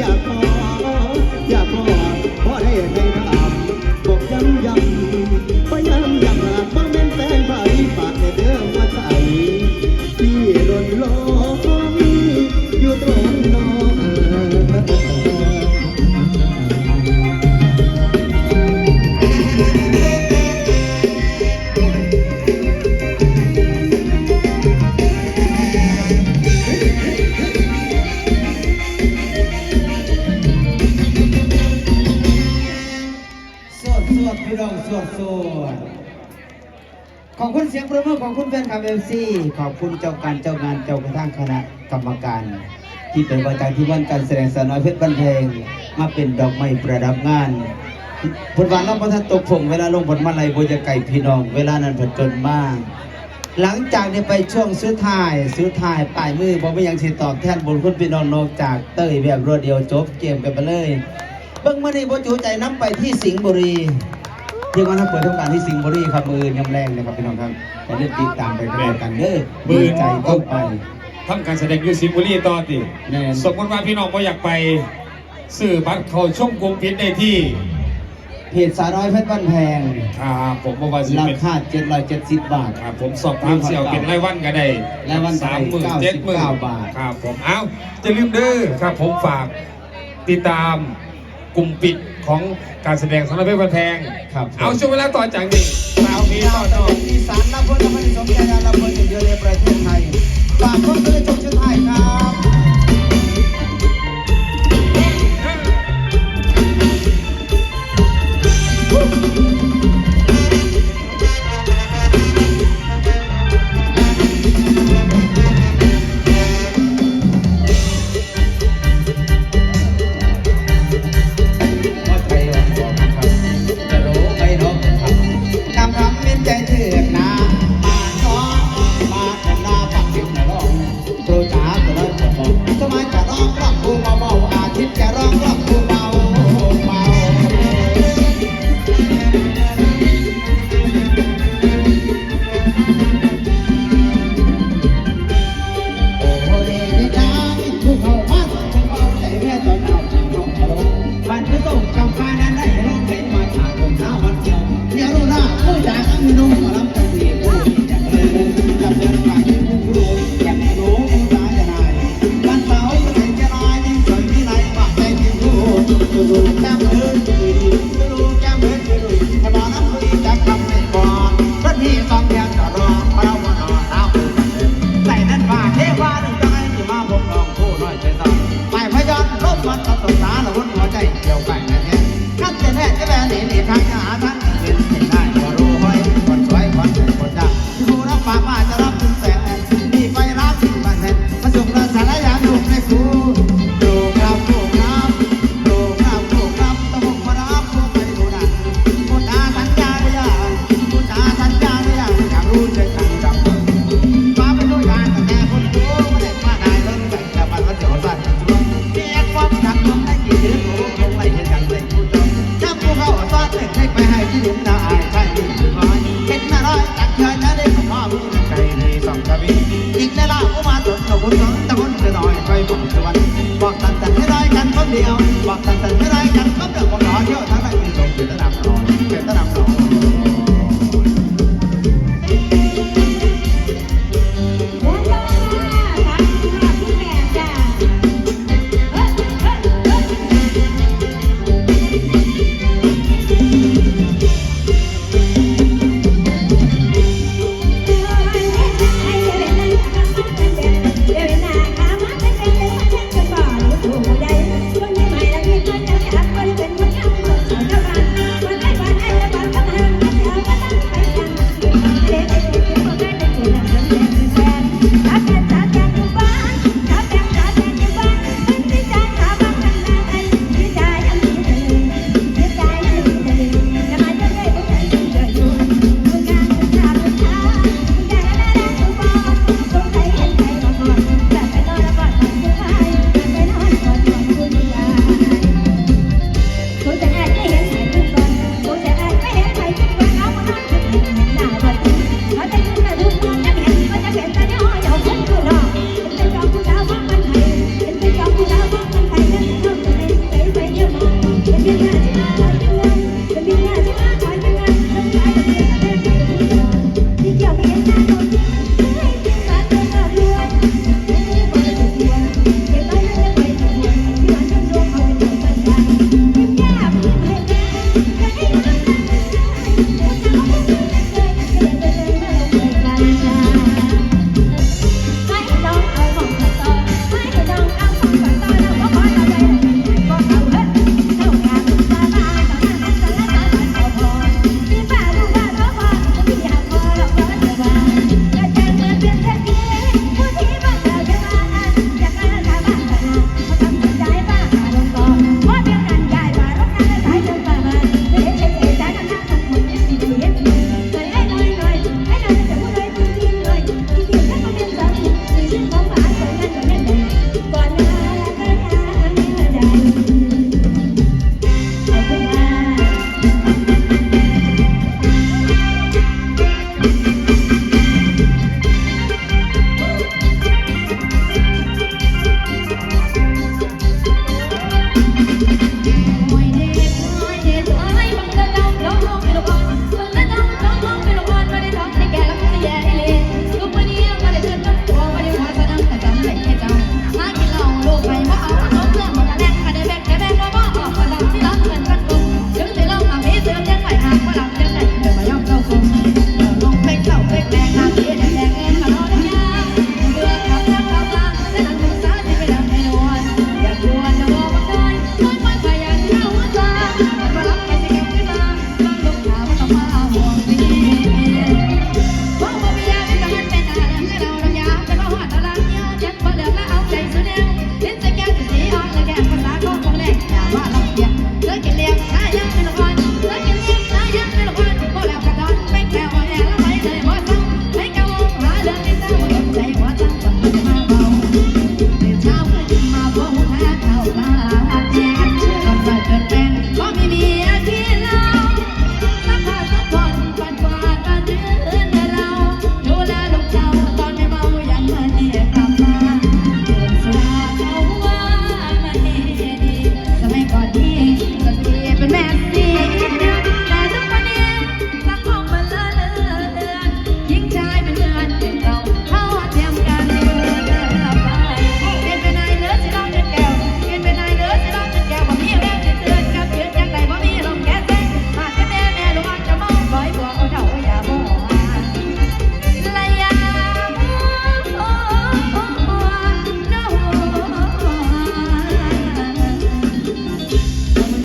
อยากขออยากขอพอได้ในน้ำบอกยำยำ สวดสวดขอบคุณเสียงประมือของคุณแฟนคลับเอฟซีขอบคุณเจ้าการเจ้างานเจ้ากระทั่งคณะกรรมการ ที่เป็นประจานที่วันการแสดงสาน้อยเพชรบันเทงมาเป็นดอกไม้ประดับงานผลวานเราพระท่านตกผงเวลาลงบลมาลัยโบจะไก่พี่น้อง เวลานั้นผดจญมาก หลังจากนี้ไปช่วงสุดท้ายสุดท้ายปลายมือผมไม่ยังสิตอบแทนบนญคุณพี่น้องนอกจากเต้ยแบบรวดเดียวจบเกมกันไปเลย เบิ้งมาในโบจูใจน้ำไปที่สิงห์บุรี เรียกว่านักเปิดทำการที่สิงห์บุรีครับมือยำแรงนะครับพี่น้องครับอย่าลืมติดตามไปกันกันเด้อมือใจต้องไปทำการแสดงอยูสิงห์บุรีต่อติแน่นสมมติว่าพี่น้องก็อยากไปซื้อบัตรเขาช่วงกรุงพิษได้ที่เพจสาวน้อยเพชรบ้านแพงครับผมบอกว่าสิราเป็นคา770บาทครับผมสอบถามเสี่ยวเป็นรายวันก็ได้รายวันสามหมื่นเก้าสิเจ็ดบหมื่นเก้าบาทครับผมเอ้าจะลืมเด้อครับผมฝากติดตาม กลุ่มปิดของการแสดงสำหรับเพชรบันแพงครับ เอาช่วงเวลาต่อจากนี้สาวนี้ต่อต่ออีสานรับเพื่อนรับเพื่อนสมใจงานรับเพื่อนอย่างเดียวในประเทศไทยฝากคนซื้อจงชื่อ ไปพยอนลบมันตัดสงสารละวุ่นหัวใจเกี่ยวไปนะเนี่ยนั่นจะแน่จะแน่หนี อ